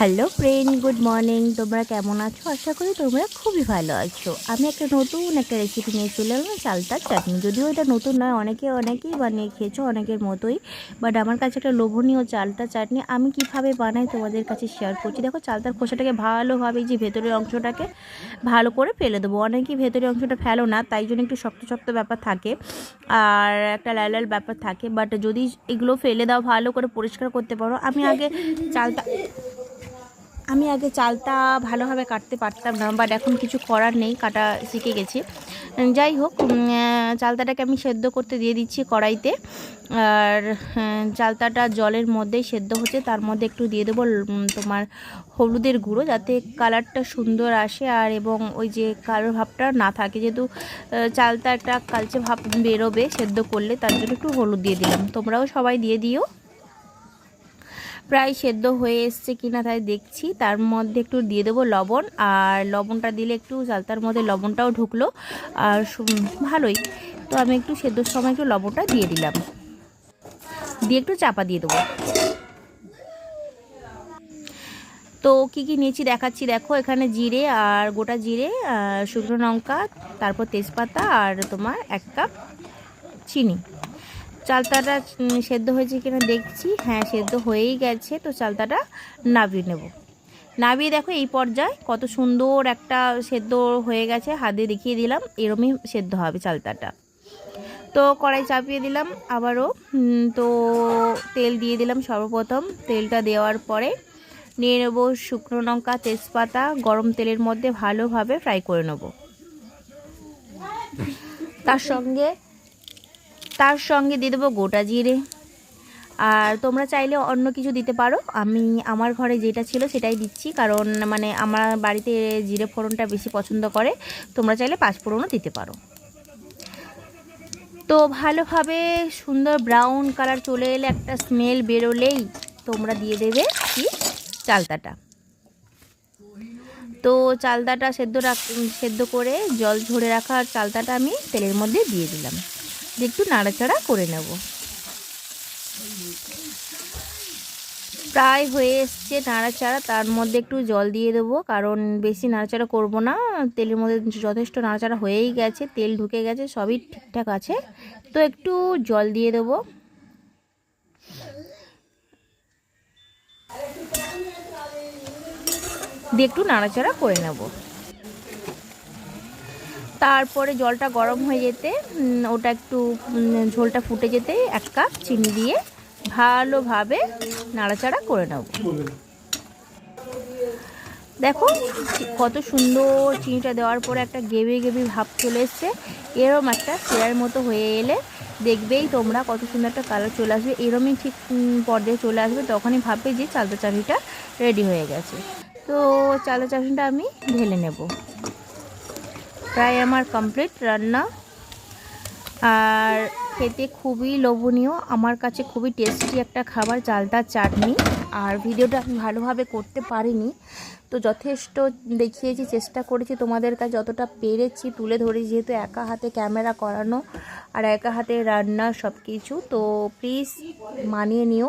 Hello friend good morning তোমরা কেমন আছো? আশা করি তোমরা খুবই ভালো আছো। আমি একটা নতুন একটা রেসিপি নিয়ে চলে এলাম, চালতার চাটনি। যদিও এটা নতুন নয়, অনেকে অনেকেই বানিয়ে খেয়েছো, অনেকের মতোই। বাট আমার কাছে একটা লোভনীয় চালতা চাটনি। আমি কীভাবে বানাই তোমাদের কাছে শেয়ার করছি। দেখো, চালতার খোসাটাকে ভালোভাবে যে ভেতরের অংশটাকে ভালো করে ফেলে দেবো। অনেকেই ভেতরের অংশটা ফেলো না, তাই জন্য একটু শক্ত শক্ত ব্যাপার থাকে। আর একটা লাল লাল ব্যাপার থাকে। বাট যদি এগুলো ফেলে দাও, ভালো করে পরিষ্কার করতে পারো। আমি আগে চালতা আমি আগে চালটা ভালোভাবে কাটতে পারতাম না বাট এখন কিছু করার নেই, কাটা শিখে গেছি। যাই হোক চালতাটাকে আমি সেদ্ধ করতে দিয়ে দিচ্ছি কড়াইতে। আর চালতাটা জলের মধ্যেই সেদ্ধ হচ্ছে, তার মধ্যে একটু দিয়ে দেবো তোমার হলুদের গুঁড়ো, যাতে কালারটা সুন্দর আসে আর এবং ওই যে কালো ভাবটা না থাকে। যেহেতু একটা কালচে ভাব বেরোবে সেদ্ধ করলে, তার জন্য একটু হলুদ দিয়ে দিলাম। তোমরাও সবাই দিয়ে দিও। প্রায় সেদ্ধ হয়ে এসছে কিনা তাই দেখছি। তার মধ্যে একটু দিয়ে দেবো লবণ, আর লবণটা দিলে একটু চালতার মধ্যে লবণটাও ঢুকলো। আর ভালোই। তো আমি একটু সেদ্ধর সময় একটু লবণটা দিয়ে দিলাম। দিয়ে একটু চাপা দিয়ে দেবো। তো কি কি নিয়েছি দেখাচ্ছি। দেখো, এখানে জিরে আর গোটা জিরে শুকনো লঙ্কা, তারপর তেজপাতা আর তোমার এক কাপ চিনি। চালতাটা সেদ্ধ হয়েছে কিনা দেখছি। হ্যাঁ সেদ্ধ হয়েই গেছে, তো চালতাটা নাবিয়ে নেব। নাবিয়ে দেখো এই পর্যায়ে কত সুন্দর একটা সেদ্ধ হয়ে গেছে। হাতে দেখিয়ে দিলাম, এরমই সেদ্ধ হবে চালতাটা। তো কড়াই চাপিয়ে দিলাম আবারও। তো তেল দিয়ে দিলাম সর্বপ্রথম। তেলটা দেওয়ার পরে নিয়ে নেব শুকনো লঙ্কা, তেজপাতা, গরম তেলের মধ্যে ভালোভাবে ফ্রাই করে নেব। তার সঙ্গে তার সঙ্গে দিয়ে দেবো গোটা জিরে। আর তোমরা চাইলে অন্য কিছু দিতে পারো। আমি আমার ঘরে যেটা ছিল সেটাই দিচ্ছি, কারণ মানে আমার বাড়িতে জিরে ফোড়নটা বেশি পছন্দ করে। তোমরা চাইলে পাঁচ ফোড়নও দিতে পারো। তো ভালোভাবে সুন্দর ব্রাউন কালার চলে এলে একটা স্মেল বেরোলেই তোমরা দিয়ে দেবে কি? চালতাটা। তো চালতাটা সেদ্ধ রাখ সেদ্ধ করে জল ঝরে রাখা চালতাটা আমি তেলের মধ্যে দিয়ে দিলাম। দিয়ে একটু নাড়াচাড়া করে নেব। প্রায় হয়ে এসছে নাড়াচাড়া, তার মধ্যে একটু জল দিয়ে দেবো, কারণ বেশি নাড়াচাড়া করব না। তেলের মধ্যে যথেষ্ট নাড়াচাড়া হয়েই গেছে, তেল ঢুকে গেছে, সবই ঠিকঠাক আছে। তো একটু জল দিয়ে দেবো। দিয়ে একটু নাড়াচাড়া করে নেব। তারপরে জলটা গরম হয়ে যেতে ওটা একটু ঝোলটা ফুটে যেতে এক কাপ চিনি দিয়ে ভালোভাবে নাড়াচাড়া করে নেব। দেখো কত সুন্দর চিনিটা দেওয়ার পরে একটা গেবে গেবি ভাব চলে এসছে। এরম একটা সেরার মতো হয়ে এলে দেখবেই তোমরা কত সুন্দর একটা কালার চলে আসবে। এরমই ঠিক পর্যায়ে চলে আসবে, তখনই ভাববে যে চালতা চাটনিটা রেডি হয়ে গেছে। তো চালতা চাটনিটা আমি ঢেলে নেব। প্রায় আমার কমপ্লিট রান্না। আর খেতে খুবই লোভনীয়, আমার কাছে খুবই টেস্টি একটা খাবার চালতার চাটনি। আর ভিডিওটা আমি ভালোভাবে করতে পারিনি। তো যথেষ্ট দেখিয়েছি, চেষ্টা করেছি তোমাদের কাছে যতটা পেরেছি তুলে ধরে যেহেতু একা হাতে ক্যামেরা করানো আর একা হাতে রান্না সব কিছু তো প্লিজ মানিয়ে নিও।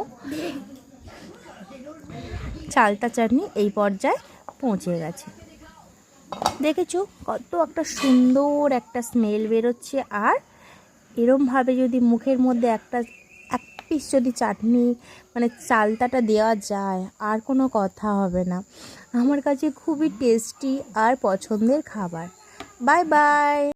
চালতা চাটনি এই পর্যায়ে পৌঁছে গেছে। দেখেছ? কত একটা সুন্দর একটা স্মেল বেরোচ্ছে। আর এরমভাবে যদি মুখের মধ্যে একটা, এক পিস যদি চাটনি মানে চালতাটা দেওয়া যায়, আর কোনো কথা হবে না। আমার কাছে খুবই টেস্টি আর পছন্দের খাবার। Bye bye